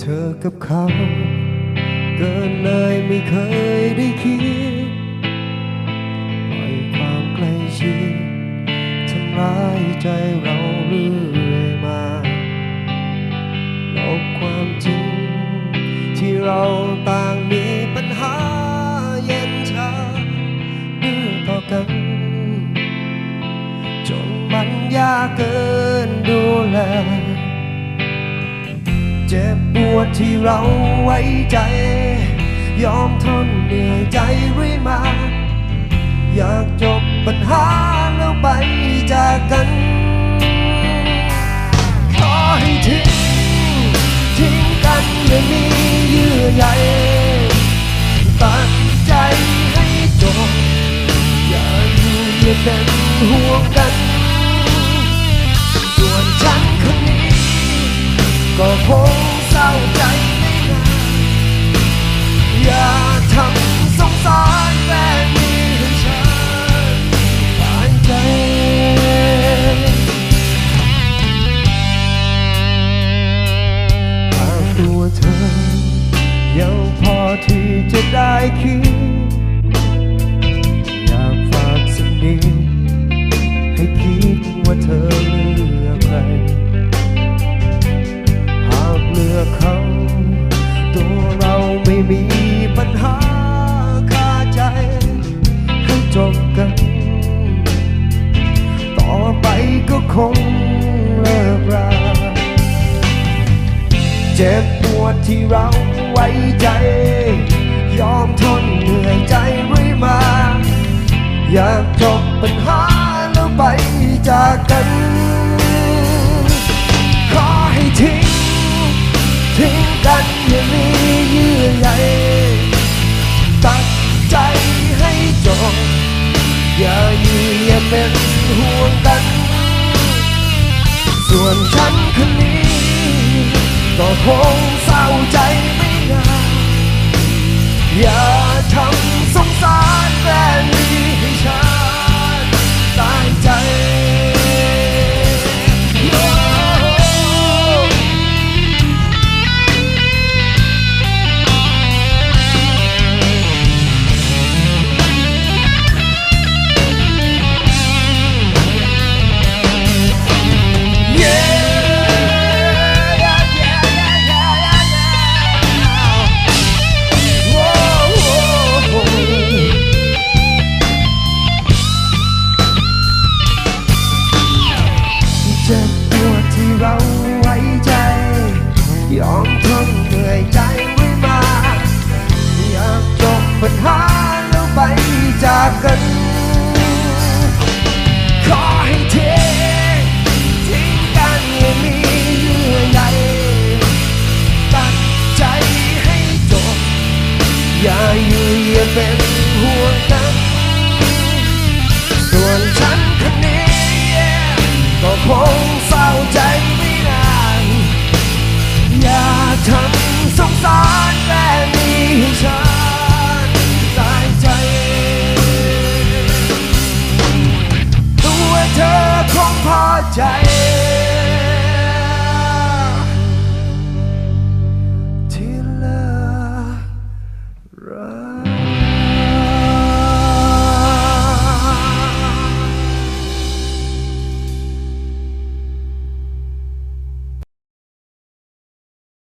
เธอกับเขา เกินเลยไม่เคย กิน จนมันยากเกินดูแล เจ็บปวดที่เราไว้ใจ ยอมทนเหนื่อยใจเรื่อยมา อยากจบปัญหา ห่วงกัน ส่วนฉันคนนี้ ก็คงเศร้าใจไม่นานอย่าทำสงสารแฟนนี้ให้ฉันตายใจหากตัวเธอยังพอที่จะได้คิด คงเลิกราเจ็บปวดที่เราไว้ใจ ยอมทนเหนื่อยใจเรื่อยมา อยากจบปัญหาแล้วไปจากกัน ฉันคนนี้ ก็คงเศร้าใจไม่นานอย่า ยอมทนเหนื่อยใจไว้มา อยากจบปัญหาแล้วไปจากกัน